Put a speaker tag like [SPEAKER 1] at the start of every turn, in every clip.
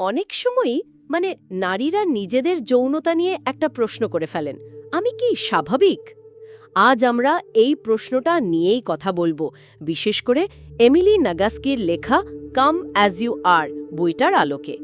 [SPEAKER 1] অনেক সময়ই মানে নারীরা নিজেদের যৌনতা নিয়ে একটা প্রশ্ন করে ফেলেন। আমি কি স্বাভাবিক? আজ আমরা এই প্রশ্নটা নিয়েই কথা বলব, বিশেষ করে এমিলি নাগাস্কির লেখা কাম অ্যাজ ইউ আর বইটার আলোকে।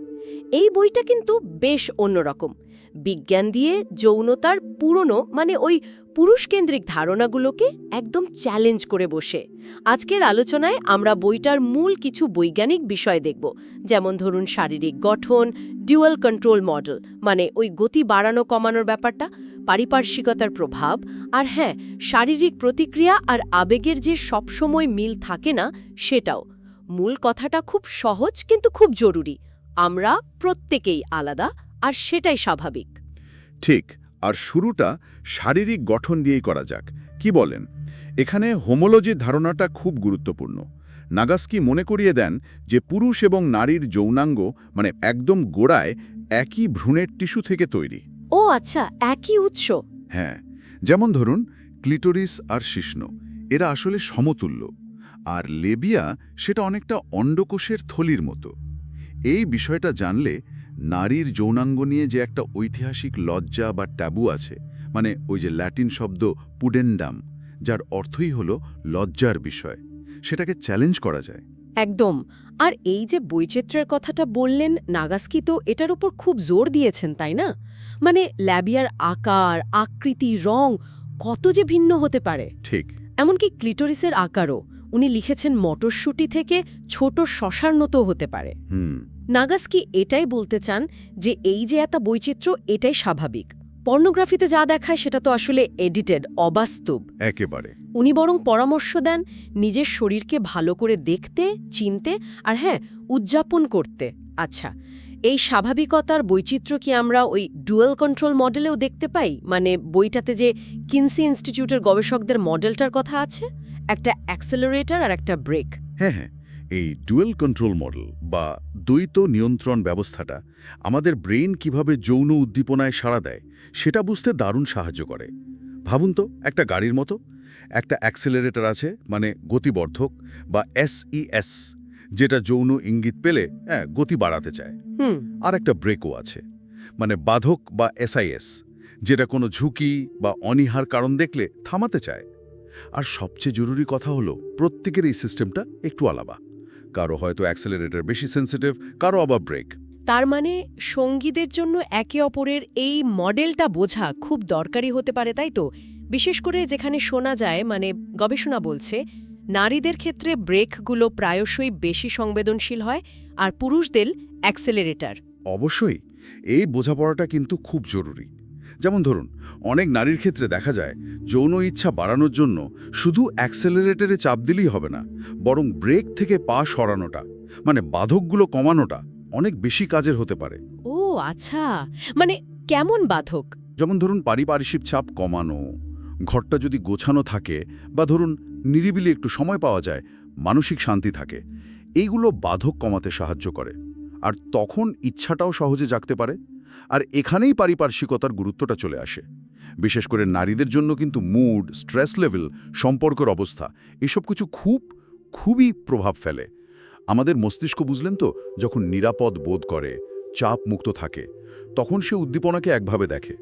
[SPEAKER 1] এই বইটা কিন্তু বেশ অন্যরকম। বিজ্ঞান দিয়ে যৌনতার পুরনো মানে ওই পুরুষকেন্দ্রিক ধারণাগুলোকে একদম চ্যালেঞ্জ করে বসে। আজকের আলোচনায় আমরা বইটার মূল কিছু বৈজ্ঞানিক বিষয় দেখব, যেমন ধরুন শারীরিক গঠন ডিউয়াল কন্ট্রোল মডেল মানে ওই গতি বাড়ানো কমানোর ব্যাপারটা, পারিপার্শ্বিকতার প্রভাব, আর হ্যাঁ শারীরিক প্রতিক্রিয়া আর আবেগের যে সবসময় মিল থাকে না, সেটাও। মূল কথাটা খুব সহজ কিন্তু খুব জরুরি। আমরা প্রত্যেকেই আলাদা, আর সেটাই স্বাভাবিক।
[SPEAKER 2] ঠিক। আর শুরুটা শারীরিক গঠন দিয়েই করা যাক। কি বলেন? এখানে হোমোলজির ধারণাটা খুব গুরুত্বপূর্ণ। নাগাস্কি মনে করিয়ে দেন যে পুরুষ এবং নারীর যৌনাঙ্গ মানে একদম গোড়ায় একই ভ্রূণের টিস্যু থেকে তৈরি।
[SPEAKER 1] ও আচ্ছা একই উৎস।
[SPEAKER 2] হ্যাঁ যেমন ধরুন ক্লিটোরিস আর শিষ্ণু এরা আসলে সমতুল্য আর লেবিয়া সেটা অনেকটা অন্ডকোষের থলির মতো। এই বিষয়টা জানলে নারীর যৌনাঙ্গ নিয়ে যে একটা ঐতিহাসিক লজ্জা বা ট্যাবু আছে মানে ওই যে ল্যাটিন শব্দ পুডেন্ডাম যার অর্থই হলো লজ্জার বিষয় সেটাকে চ্যালেঞ্জ করা যায়।
[SPEAKER 1] একদম। আর এই যে বৈচিত্র্যের কথাটা বললেন নাগাস্কি তো এটার উপর খুব জোর দিয়েছেন তাই না? মানে ল্যাবিয়ার আকার আকৃতি রং কত যে ভিন্ন হতে পারে।
[SPEAKER 2] ঠিক।
[SPEAKER 1] এমনকি ক্লিটোরিসের আকারও। উনি লিখেছেন মটরশুঁটি থেকে ছোট শশার মতো হতে পারে।
[SPEAKER 2] হুম।
[SPEAKER 1] নাগাস্কি এটাই বলতে চান যে এই যে এত বৈচিত্র্য এটাই স্বাভাবিক। পর্নোগ্রাফিতে যা দেখায় সেটা তো আসলে এডিটেড অবাস্তব।
[SPEAKER 2] একেবারে।
[SPEAKER 1] উনি বরং পরামর্শ দেন নিজের শরীরকে ভালো করে দেখতে চিনতে আর হ্যাঁ উদযাপন করতে। আচ্ছা এই স্বাভাবিকতার বৈচিত্র্য কি আমরা ওই ডুয়েল কন্ট্রোল মডেলেও দেখতে পাই? মানে বইটাতে যে কিনসি ইনস্টিটিউটের গবেষকদের মডেলটার কথা আছে? একটা অ্যাক্সেলারেটর আর একটা ব্রেক।
[SPEAKER 2] হ্যাঁ হ্যাঁ। এই ডুয়েল কন্ট্রোল মডেল বা দ্বৈত নিয়ন্ত্রণ ব্যবস্থাটা আমাদের ব্রেন কীভাবে যৌন উদ্দীপনায় সাড়া দেয় সেটা বুঝতে দারুণ সাহায্য করে। ভাবুন তো একটা গাড়ির মতো একটা অ্যাক্সেলারেটর আছে মানে গতিবর্ধক বা এসইএস যেটা যৌন ইঙ্গিত পেলে হ্যাঁ গতি বাড়াতে চায়।
[SPEAKER 1] হুম।
[SPEAKER 2] আর একটা ব্রেকও আছে মানে বাধক বা এসআইএস যেটা কোনো ঝুঁকি বা অনীহার কারণ দেখলে থামাতে চায়। আর সবচেয়ে জরুরি কথা হলো প্রত্যেকের এই সিস্টেমটা একটু আলাদা। কারও হয়তো অ্যাক্সেলারেটর বেশি সেন্সিটিভ কারও আবার ব্রেক
[SPEAKER 1] তার মানে সঙ্গীদের জন্য একে অপরের এই মডেলটা বোঝা খুব দরকারি হতে পারে তাই তো? বিশেষ করে যেখানে শোনা যায় মানে গবেষণা বলছে নারীদের ক্ষেত্রে ব্রেকগুলো প্রায়শই বেশি সংবেদনশীল হয় আর পুরুষদের অ্যাক্সেলারেটর
[SPEAKER 2] অবশ্যই এই বোঝাপড়াটা কিন্তু খুব জরুরি। যেমন ধরুন অনেক নারীর ক্ষেত্রে দেখা যায় যৌন ইচ্ছা বাড়ানোর জন্য শুধু অ্যাক্সেলারেটরে চাপ দিলেই হবে না বরং ব্রেক থেকে পা সরানোটা মানে বাধকগুলো কমানোটা অনেক বেশি কাজের হতে পারে।
[SPEAKER 1] ও আচ্ছা। মানে কেমন বাধক?
[SPEAKER 2] যেমন ধরুন পারিপার্শ্বিক চাপ কমানো ঘরটা যদি গোছানো থাকে বা ধরুন নিরিবিলি একটু সময় পাওয়া যায় মানসিক শান্তি থাকে এইগুলো বাধক কমাতে সাহায্য করে। আর তখন ইচ্ছাটাও সহজে জাগতে পারে। আর এখানেই পারিপার্শ্বিকতার গুরুত্বটা চলে আসে। বিশেষ করে নারীদের জন্য কিন্তু মুড স্ট্রেস লেভেল সম্পর্কের অবস্থা এসব কিছু খুব খুবই প্রভাব ফেলে। আমাদের মস্তিষ্ক বুঝলেন তো যখন নিরাপদ বোধ করে চাপ মুক্ত থাকে তখন সে উদ্দীপনাকে একভাবে দেখে।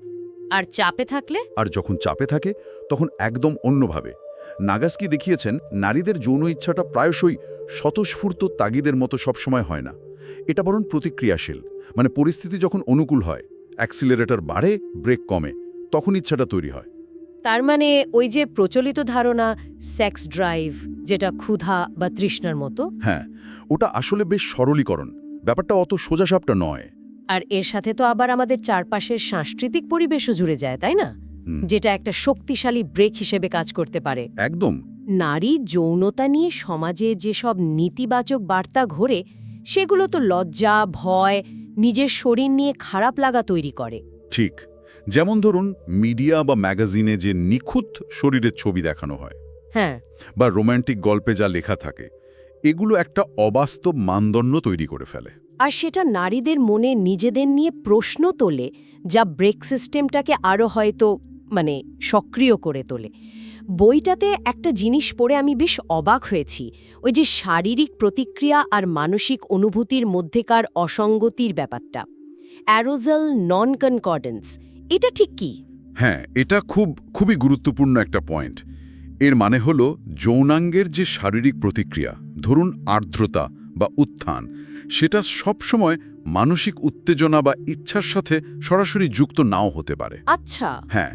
[SPEAKER 1] আর চাপে থাকলে?
[SPEAKER 2] আর যখন চাপে থাকে তখন একদম অন্যভাবে। নাগাস্কি দেখিয়েছেন নারীদের যৌন ইচ্ছাটা প্রায়শই স্বতঃস্ফূর্ত তাগিদের মতো সবসময় হয় না। এটা বরং প্রতিক্রিয়াশীল। মানে পরিস্থিতি যখন অনুকূল হয় অ্যাক্সিলারেটর বাড়ে ব্রেক কমে তখন ইচ্ছাটা তৈরি হয়।
[SPEAKER 1] তার মানে ওই যে প্রচলিত ধারণা সেক্স ড্রাইভ যেটা ক্ষুধা বা তৃষ্ণার মতো?
[SPEAKER 2] হ্যাঁ ওটা আসলে বেশ সরলীকরণ। ব্যাপারটা অত সোজাসাপটা নয়।
[SPEAKER 1] আর এর সাথে তো আবার আমাদের চারপাশের সাংস্কৃতিক পরিবেশও জুড়ে যায় তাই না? যেটা একটা শক্তিশালী ব্রেক হিসেবে কাজ করতে পারে।
[SPEAKER 2] একদম।
[SPEAKER 1] নারী যৌনতা নিয়ে সমাজে যেসব নেতিবাচক বার্তা ঘোরে সেগুলো তো লজ্জা ভয় নিজের শরীর নিয়ে খারাপ লাগা তৈরি করে।
[SPEAKER 2] ঠিক। যেমন ধরুন মিডিয়া বা ম্যাগাজিনে যে নিখুঁত শরীরের ছবি দেখানো হয়।
[SPEAKER 1] হ্যাঁ।
[SPEAKER 2] বা রোম্যান্টিক গল্পে যা লেখা থাকে এগুলো একটা অবাস্তব মানদণ্ড তৈরি করে ফেলে।
[SPEAKER 1] আর সেটা নারীদের মনে নিজেদের নিয়ে প্রশ্ন তোলে যা ব্রেক সিস্টেমটাকে আরও হয়তো মানে সক্রিয় করে তোলে। বইটাতে একটা জিনিস পড়ে আমি বেশ অবাক হয়েছি। ওই যে শারীরিক প্রতিক্রিয়া আর মানসিক অনুভূতির মধ্যেকার অসঙ্গতির ব্যাপারটা। অ্যারোজাল নন কনকর্ডেন্স এটা ঠিক কি?
[SPEAKER 2] হ্যাঁ এটা খুব খুবই গুরুত্বপূর্ণ একটা পয়েন্ট। এর মানে হল যৌনাঙ্গের যে শারীরিক প্রতিক্রিয়া ধরুন আর্দ্রতা বা উত্থান সেটা সবসময় মানসিক উত্তেজনা বা ইচ্ছার সাথে সরাসরি যুক্ত নাও হতে পারে।
[SPEAKER 1] আচ্ছা।
[SPEAKER 2] হ্যাঁ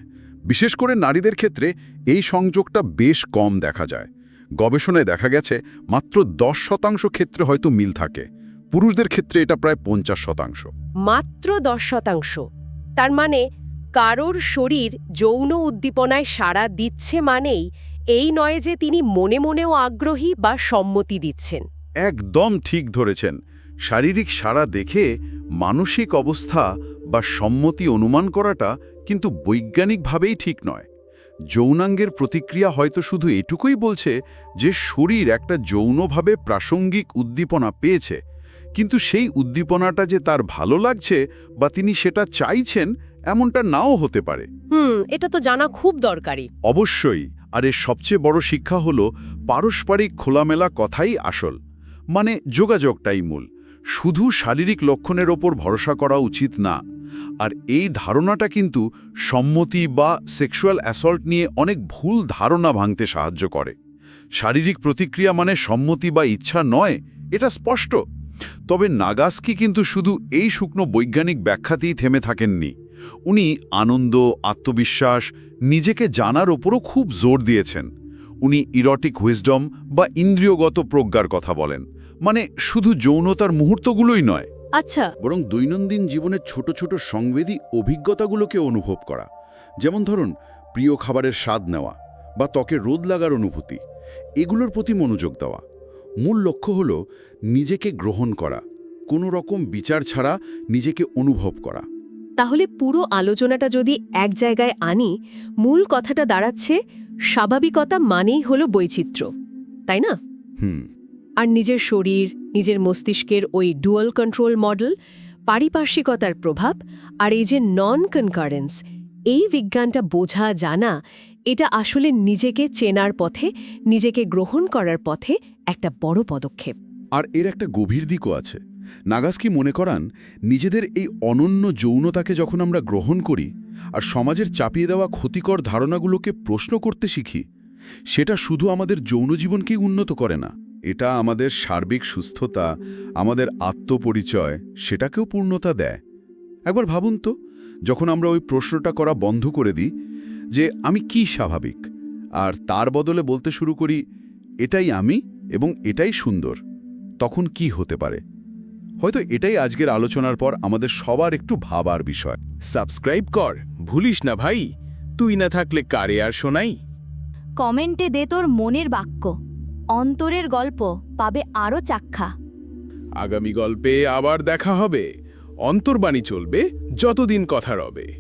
[SPEAKER 2] বিশেষ করে নারীদের ক্ষেত্রে এই সংযোগটা বেশ কম দেখা যায়। গবেষণায় দেখা গেছে মাত্র দশ শতাংশ ক্ষেত্রে হয়তো মিল থাকে। পুরুষদের ক্ষেত্রে এটা প্রায় পঞ্চাশ শতাংশ।
[SPEAKER 1] মাত্র দশ শতাংশ। তার মানে কারোর শরীর যৌন উদ্দীপনায় সাড়া দিচ্ছে মানেই এই নয় যে তিনি মনে মনেও আগ্রহী বা সম্মতি দিচ্ছেন।
[SPEAKER 2] একদম ঠিক ধরেছেন। শারীরিক সাড়া দেখে মানসিক অবস্থা বা সম্মতি অনুমান করাটা কিন্তু বৈজ্ঞানিকভাবেই ঠিক নয়। যৌনাঙ্গের প্রতিক্রিয়া হয়তো শুধু এটুকুই বলছে যে শরীর একটা যৌনভাবে প্রাসঙ্গিক উদ্দীপনা পেয়েছে কিন্তু সেই উদ্দীপনাটা যে তার ভালো লাগছে বা তিনি সেটা চাইছেন এমনটা নাও হতে পারে।
[SPEAKER 1] হুম এটা তো জানা খুব দরকারি।
[SPEAKER 2] অবশ্যই আর এর সবচেয়ে বড় শিক্ষা হল পারস্পরিক খোলামেলা কথাই আসল মানে যোগাযোগটাই মূল। শুধু শারীরিক লক্ষণের ওপর ভরসা করা উচিত না আর এই ধারণাটা কিন্তু সম্মতি বা সেক্সুয়াল অ্যাসল্ট নিয়ে অনেক ভুল ধারণা ভাঙতে সাহায্য করে। শারীরিক প্রতিক্রিয়া মানে সম্মতি বা ইচ্ছা নয়, এটা স্পষ্ট। তবে নাগাস্কি কিন্তু শুধু এই শুকনো বৈজ্ঞানিক ব্যাখ্যাতেই থেমে থাকেননি। উনি আনন্দ, আত্মবিশ্বাস, নিজেকে জানার ওপরও খুব জোর দিয়েছেন। উনি ইরটিক হুইজডম বা ইন্দ্রিয়গত প্রজ্ঞার কথা বলেন। মানে শুধু যৌনতার মুহূর্তগুলোই নয়
[SPEAKER 1] আচ্ছা।
[SPEAKER 2] বরং দৈনন্দিন জীবনের ছোট ছোট সংবেদী অভিজ্ঞতাগুলোকে অনুভব করা। যেমন ধরুন প্রিয় খাবারের স্বাদ নেওয়া বা ত্বকে রোদ লাগার অনুভূতি এগুলোর প্রতি মনোযোগ দেওয়া। মূল লক্ষ্য হল নিজেকে গ্রহণ করা কোনো রকম বিচার ছাড়া নিজেকে অনুভব করা।
[SPEAKER 1] তাহলে পুরো আলোচনাটা যদি এক জায়গায় আনি মূল কথাটা দাঁড়াচ্ছে স্বাভাবিকতা মানেই হলো বৈচিত্র্য তাই না?
[SPEAKER 2] হুম।
[SPEAKER 1] আর নিজের শরীর, নিজের মস্তিষ্কের ওই ডুয়াল কন্ট্রোল মডেল পারিপার্শ্বিকতার প্রভাব আর এই যে নন কনকারেন্স এই বিজ্ঞানটা বোঝা, জানা, এটা আসলে নিজেকে চেনার পথে, নিজেকে গ্রহণ করার পথে একটা বড় পদক্ষেপ।
[SPEAKER 2] আর এর একটা গভীর দিকও আছে। নাগাসকি মনে করান, নিজেদের এই অনন্য যৌনতাকে যখন আমরা গ্রহণ করি আর সমাজের চাপিয়ে দেওয়া ক্ষতিকর ধারণাগুলোকে প্রশ্ন করতে শিখি, সেটা শুধু আমাদের যৌন জীবনকেই উন্নত করে না। এটা আমাদের সার্বিক সুস্থতা আমাদের আত্মপরিচয় সেটাকেও পূর্ণতা দেয়। একবার ভাবুন তো যখন আমরা ওই প্রশ্নটা করা বন্ধ করে দিই যে আমি কি স্বাভাবিক? আর তার বদলে বলতে শুরু করি এটাই আমি এবং এটাই সুন্দর। তখন কি হতে পারে? হয়তো এটাই আজকের আলোচনার পর আমাদের সবার একটু ভাবার বিষয়।
[SPEAKER 3] সাবস্ক্রাইব কর ভুলিস না ভাই। তুই না থাকলে কারে আর শোনাই?
[SPEAKER 4] কমেন্টে দে তোর মনের বাক্য। অন্তরের গল্প পাবে আরও চাক্ষা
[SPEAKER 3] আগামী গল্পে আবার দেখা হবে। অন্তর্বাণী চলবে, যতদিন কথা রবে।